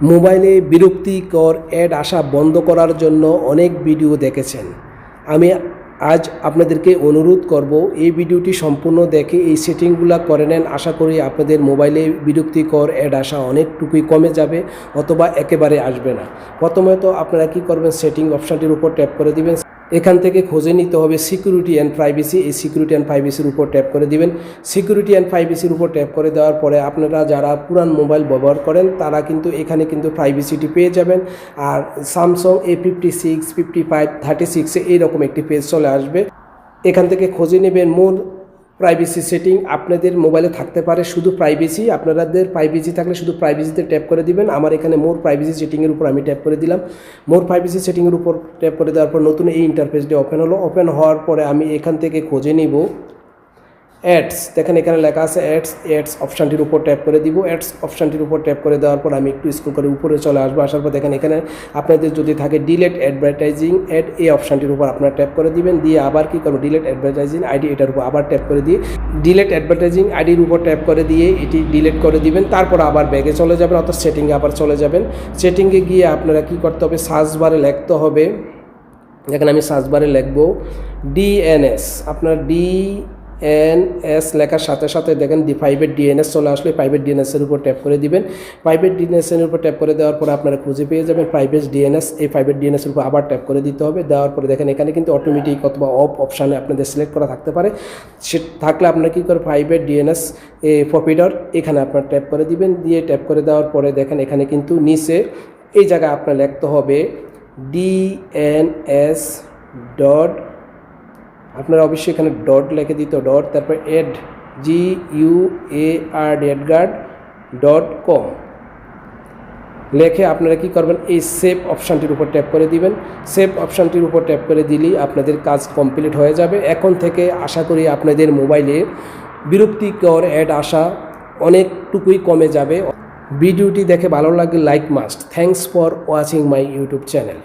মোবাইলে বিরক্তিকর অ্যাড আসা বন্ধ করার জন্য অনেক ভিডিও দেখেছেন। আমি আজ আপনাদেরকে অনুরোধ করব, এই ভিডিওটি সম্পূর্ণ দেখে এই সেটিংগুলো করে নেন। আশা করি আপনাদের মোবাইলে বিরক্তিকর অ্যাড আসা অনেকটুকুই কমে যাবে অথবা একেবারে আসবে না। প্রথমে তো আপনারা কি করবেন, সেটিং অপশানটির উপর ট্যাপ করে দিবেন। এখান থেকে খুঁজে নিতে হবে সিকিউরিটি অ্যান্ড প্রাইভেসি এই সিকিউরিটি অ্যান্ড প্রাইভেসির উপর ট্যাপ করে দিবেন। সিকিউরিটি অ্যান্ড প্রাইভেসির উপর ট্যাপ করে দেওয়ার পরে আপনারা যারা পুরান মোবাইল ব্যবহার করেন, তারা কিন্তু এখানে কিন্তু প্রাইভেসিটি পেয়ে যাবেন। আর Samsung A fifty six fifty five thirty সিক্সে এইরকম একটি পেজ চলে আসবে। এখান থেকে খুঁজে নেবেন মোর প্রাইভেসি সেটিং আপনাদের মোবাইলে থাকতে পারে শুধু প্রাইভেসি আপনাদের প্রাইভেসি থাকলে শুধু প্রাইভেসিতে ট্যাপ করে দিবেন। আমার এখানে মোর প্রাইভেসি সেটিংয়ের উপর আমি ট্যাপ করে দিলাম। মোর প্রাইভেসি সেটিংয়ের উপর ট্যাপ করে দেওয়ার পর নতুন এই ইন্টারফেসটি ওপেন হলো। ওপেন হওয়ার পরে আমি এখান থেকে খুঁজে নিব। অ্যাডস দেখেন এখানে লেখা আছে অ্যাডস অ্যাডস অপশানটির উপর ট্যাপ করে দিব। অ্যাডস অপশানটির উপর ট্যাপ করে দেওয়ার পর আমি একটু স্কুল করে উপরে চলে আসব। আসার পর দেখেন এখানে আপনাদের যদি থাকে ডিলেট অ্যাডভার্টাইজিং অ্যাড এই অপশানটির উপর আপনারা ট্যাপ করে দিবেন। দিয়ে আবার কি করব? ডিলেট অ্যাডভার্টাইজিং আইডি এটার উপর আবার ট্যাপ করে দিয়ে ডিলেট অ্যাডভার্টাইজিং আইডির উপর ট্যাপ করে দিয়ে এটি ডিলেট করে দিবেন। তারপর আবার ব্যাগে চলে যাবেন অর্থাৎ সেটিংয়ে আবার চলে যাবেন। সেটিংয়ে গিয়ে আপনারা কি করতে হবে? সার্চ বারে লিখতে হবে। এখানে আমি সার্চ বারে লিখব ডিএনএস আপনার ডি এন এস লেখার সাথে সাথে দেখেন ডি ফাইভের ডিএনএস চলে আসলে প্রাইভেট ডিএনএসের উপর ট্যাপ করে দিবেন। প্রাইভেট ডিএনএসের উপর ট্যাপ করে দেওয়ার পর আপনারা খুঁজে পেয়ে যাবেন প্রাইভেট ডিএনএস এই প্রাইভেট ডিএনএসের উপর আবার ট্যাপ করে দিতে হবে। দেওয়ার পরে দেখেন এখানে কিন্তু অটোমেটিক অথবা অফ অপশানে আপনাদের সিলেক্ট করা থাকতে পারে। সে থাকলে আপনারা কী করে প্রাইভেট ডিএনএস এ প্রপিডর এখানে আপনার ট্যাপ করে দিবেন। দিয়ে ট্যাপ করে দেওয়ার পরে দেখেন এখানে কিন্তু নিচে এই জায়গায় আপনার লিখতে হবে ডিএনএস ডট আপনারা অবশ্যই এখানে ডট লিখে দিত ডট, তারপর ad G U A R D AdGuard dot com লেখে আপনারা কি করবেন, এই সেভ অপশানটির উপর ট্যাপ করে দিবেন। সেভ অপশানটির উপর ট্যাপ করে দিলেই আপনাদের কাজ কমপ্লিট হয়ে যাবে। এখন থেকে আশা করি আপনাদের মোবাইলে বিরক্তিকর অ্যাড আসা অনেকটুকুই কমে যাবে। ভিডিওটি দেখে ভালো লাগলে like must thanks for watching my YouTube channel